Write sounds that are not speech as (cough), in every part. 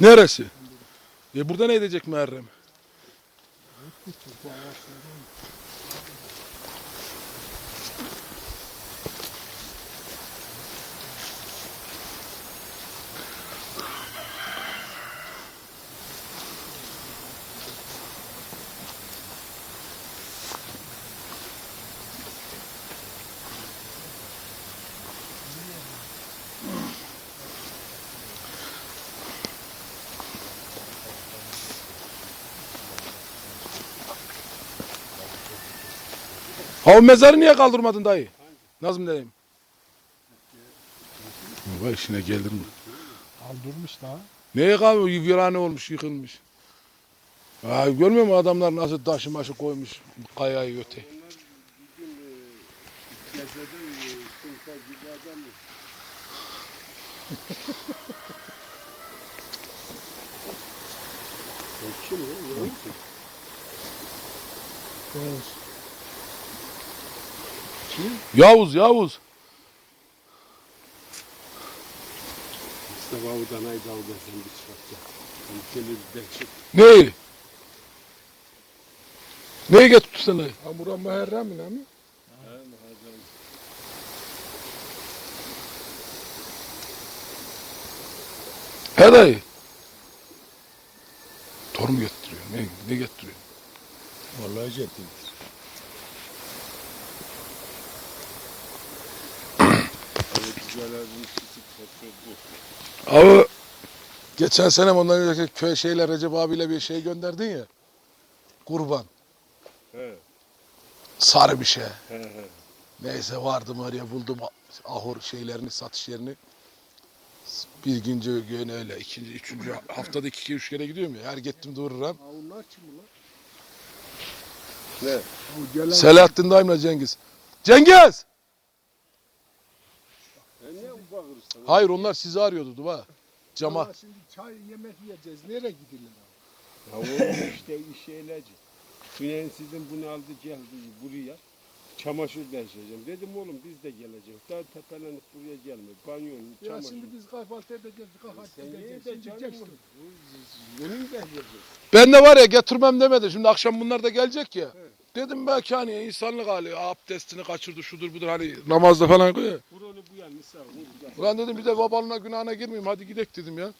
Neresi? E burada ne edecek Muharrem? Ha o mezarı niye kaldırmadın dayı? Nazım dayım. Vay işine gelir mi? Kaldırmış daha. Neye kalmıyor? Virane olmuş, yıkılmış. Ha, görmüyor musun adamlar nasıl taşı maşı koymuş kayayı öte. Evet. Yavuz, Yavuz. Mustafa Avudan ay dalgasını bir çıkartacak. Ülkeli bir çık. Neyi? Neyi getirdi sana? Ha bura Muharrem mi lan? He dayı. Torun getiriyor. Ne, ne getiriyor? Vallahi ciddi. Abi geçen sene ondan önceki köy şeyler Recep abiyle bir şey gönderdin ya. Kurban. He. Sarı bir şey. He he. Neyse vardım oraya buldum ahur şeylerini, satış yerini. Bir günce gün öyle, ikinci, üçüncü haftada iki, iki üç kere gidiyorum ya. Her gittim dururum. Onlar kim ulan? Ne? Selahattin Daim'le Cengiz. Cengiz! E niye bu bağırırsın? Hayır onlar sizi arıyordu Duba. Cama. Ama Şimdi çay yemek yiyeceğiz. Nereye gidilir? Ya oğlum işte iş eğlence. Güney'in sizin bunu aldı geldi buraya. Çamaşır değişeceğim. Dedim oğlum biz de geleceğiz. Daha tepelenip buraya gelme. Banyonun Ya çamaşır. şimdi biz kahvaltı edeceğiz. Kahvaltı Sen edeceğiz. niye de Şimdi canım geçtim. de. Ben de var ya getirmem demedi. Şimdi akşam bunlar da gelecek ya. Dedim belki hani insanlık hali abdestini kaçırdı şudur budur hani namazda falan koyuyor. Buranı bu yan misal. Ulan dedim bir de babalığına günahına girmeyeyim hadi gidek dedim ya.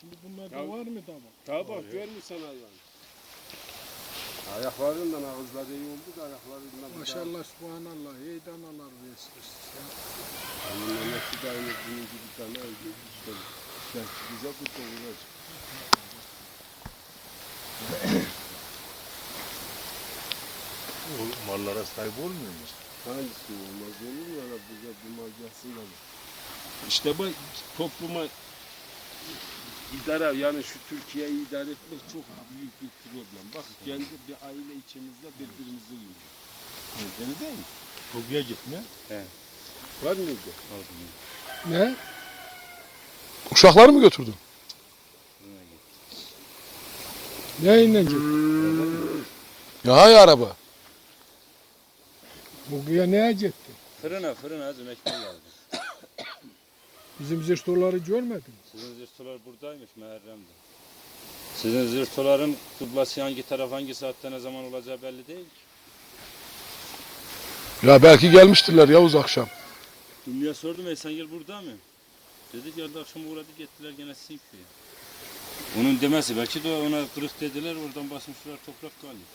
Şimdi bunlarda Ya- var mı tamam? Daha bak gör mü sana hayvan? Ayaklarından ağızları iyi oldu da ayaklarından Maşallah subhanallah. Ey danalar besliyorsun sen. daha. Memlekti de aynı bunun gibi dana öldü. Belki bize kurtulacak. (laughs) O mallara sahip olmuyor mu? Hangisi olmaz olur mu? Bize bu mal gelsin de. İşte bu topluma idare yani şu Türkiye'yi idare etmek çok büyük bir problem. Bak kendi bir aile içimizde birbirimizi yiyoruz. Öyle değil mi? Toguya gitme. Var mıydı? Ne? Uşakları mı götürdün? Ne inecek? Ya hay araba. Bugüne ne acıttı? Fırına fırına azım ekmek geldi. (coughs) Bizim zırhtoları görmedin mi? Sizin zırhtolar buradaymış Muharrem'de. Sizin zırhtoların kıblası hangi taraf hangi saatte ne zaman olacağı belli değil. Ya belki gelmiştirler Yavuz akşam. Dünya sordum Eysengil burada mı? Dedi geldi akşam uğradı gittiler gene sizin köye. Onun demesi belki de ona kırık dediler oradan basmışlar toprak kalıyor.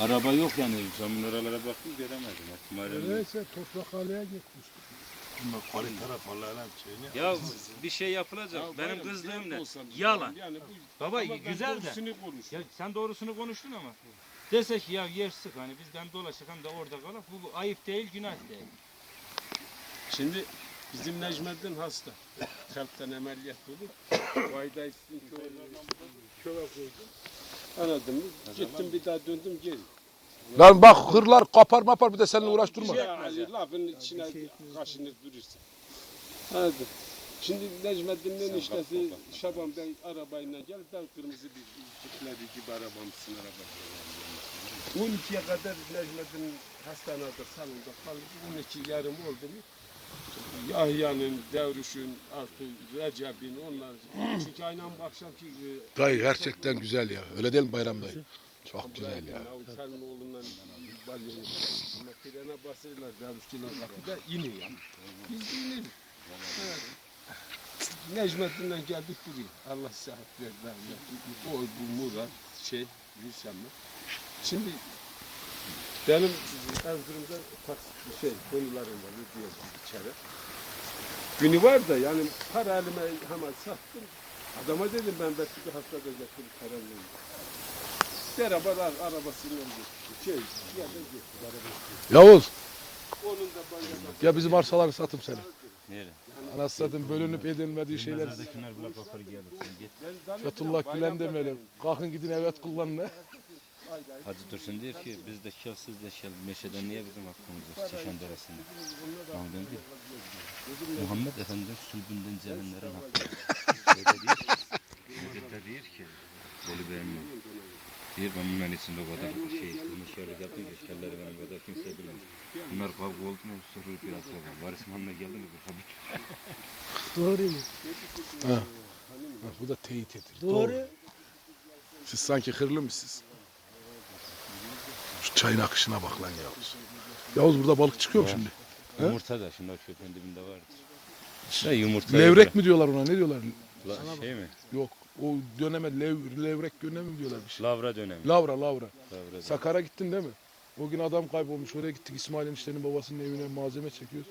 Araba yok yani ben oralara baktım göremedim. Muharrem'de. Neyse toprak aleye gitmiş. Bunlar koli taraf Allah'ın şeyini. Ya bir şey yapılacak. Ya Benim kızlığım ne? bir Yalan. şey. Yani bu, Baba ama güzel de. Ya sen doğrusunu konuştun ama. Desek ya yer sık hani bizden dolaşık hem de orada kalak. Bu, bu ayıp değil günah değil. Şimdi bizim Necmettin hasta. Kalpten ameliyat olup Vayda istin köye koydu. Anladın mı? Gittim bir daha döndüm geri. Lan bak hırlar kapar mapar bir de seninle uğraştırma. Yani lafın içine kaşınır durursun. Anladın. Şimdi Necmettin'in eniştesi Şaban Bey arabayla gel ben kırmızı bir kütledi gibi arabamsın araba. 12'ye kadar Necmettin hastanede salonda kaldı. 12 yarım oldu mu? Yahya'nın, Devrüş'ün, artık Recep'in onlar. Çünkü aynen bu akşamki e, Dayı gerçekten güzel ya. Öyle değil mi Bayram dayı? Çok güzel ya. Selmoğlu'ndan balyoyu. Ama trene basırlar Dervişçiler kapıda iniyor yani. Biz de. Evet. Necmettin'den geldik buraya. Allah sıhhat verdi. O bu Murat şey Gülşen'le. Şimdi benim Erzurum'da tak- şey konularım var. Diyor içeri. Günü var da yani para elime hemen sattım. Adama dedim ben belki bir haftada getirip paramı Beraber ar- arabasıyla gitti. Şey, ya da gitti arabası. Yavuz Onun da bana ya bizim arsaları satım seni. Nereye? Anası satın bölünüp edilmediği şeyler. Fethullah Gülen demeli. Kalkın gidin evet kullanın. Hacı Dursun diyor ki biz de şel siz de şel. Meşeden niye bizim hakkımız yok? Çeşen deresinde. Mahmud'un diyor. Muhammed Efendi'nin sülbünden cehenlerin hakkı. Şeyde diyor ki. Müddet diyor ki. Böyle beğenmiyor. Diyor ben bunların içinde o kadar şey kılmışlarlık yaptım ki şelleri benim kadar kimse bilmez. Bunlar kavga oldu mu soru biraz sonra. Varis Muhammed geldi mi. Doğru mu? Bak, bu da teyit edilir. Doğru. Siz sanki hırlı mısınız? Çayın akışına bak lan Yavuz. Yavuz burada balık çıkıyor mu şimdi? Yumurta da şimdi o çöpün dibinde vardır. İşte yumurta. Levrek mi diyorlar ona ne diyorlar? La, şey mi? Yok o döneme lev, levrek dönemi mi diyorlar bir şey. Lavra dönemi. Lavra lavra. Lavra. Sakar'a gittin değil mi? O gün adam kaybolmuş. Oraya gittik İsmail eniştenin babasının evine malzeme çekiyoruz.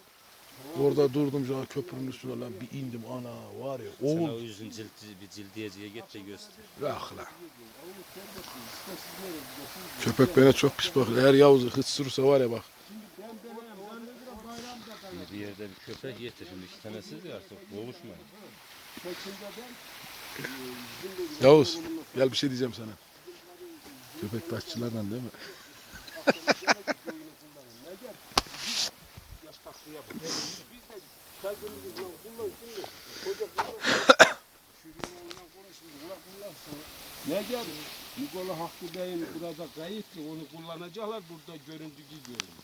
Orada durdum ya köprünün üstüne lan bir indim ana var ya Sana o oğul. yüzün cildi, bir cildiyeciye git de göster. Ah lan. Köpek bana çok pis bakıyor. Eğer Yavuz'u hıtsırırsa var ya bak. Bir yerde bir köpek yetti şimdi iki tanesiz ya artık boğuşmayın. Yavuz gel bir şey diyeceğim sana. Köpek taşçılardan değil mi? Ne geldi? Nikola Hakkı Bey'in burada kayıtlı onu kullanacaklar burada görüntü görünüyor.